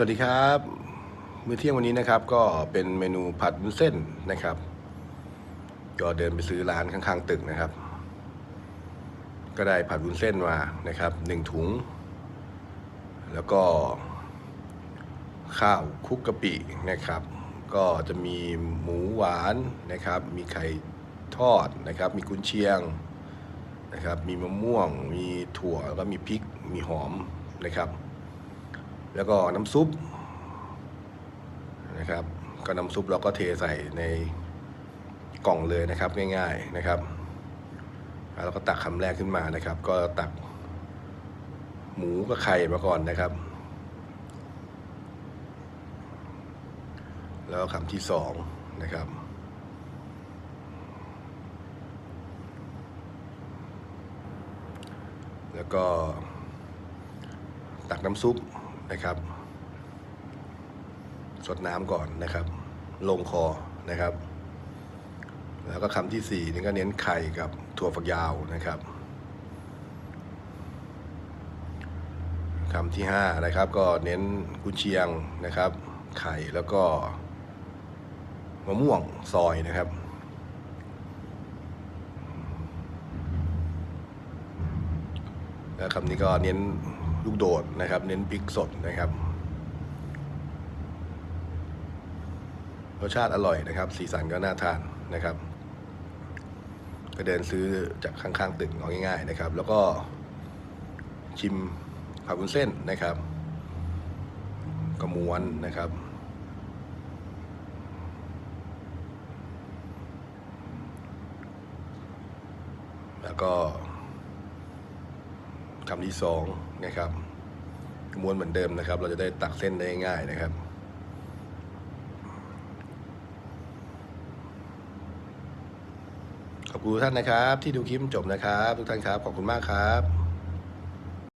สวัสดีครับ มื้อเที่ยงวันนี้นะครับ ก็เป็นเมนูผัดวุ้นเส้นนะครับ ก็เดินไปซื้อร้านข้างๆตึกนะครับ ก็ได้ผัดวุ้นเส้นมานะครับหนึ่งถุง แล้วก็ ข้าวคุกกะปินะครับ ก็จะมีหมูหวานนะครับ มีไข่ทอดนะครับ มีกุนเชียงนะครับ มีมะม่วง มีถั่วแล้วก็มีพริกมีหอมนะครับ แล้วก็น้ำซุปนะครับ ก็น้ำซุปเราก็เทใส่ในกล่องเลยนะครับง่ายๆนะครับแล้วก็ตักคำแรกขึ้นมานะครับ ก็ตักหมูกับไข่มาก่อนนะครับ แล้วคำที่สองนะครับแล้วก็ตักน้ำซุป นะครับ สดน้ำก่อนนะครับ ลงคอนะครับ แล้วก็คำที่สี่นี่ก็เน้นไข่กับถั่วฝักยาวนะครับคำที่ห้านะครับก็เน้นกุนเชียงนะครับ ไข่แล้วก็มะม่วงซอยนะครับ แล้วคำนี้ก็เน้น ลูกโดดนะครับ เน้นพริกสดนะครับรสชาติอร่อยนะครับ สีสันก็น่าทานนะครับก็เดินซื้อจากข้างๆตึกเอาง่ายๆนะครับ แล้วก็ชิมผักวุ้นเส้นนะครับกระมวนนะครับ แล้วก็ คำที่สองนะครับม้วนเหมือนเดิมนะครับ เราจะได้ตักเส้นได้ง่ายนะครับขอบคุณท่านนะครับ ที่ดูคลิปจบนะครับ ทุกท่านครับ ขอบคุณมากครับ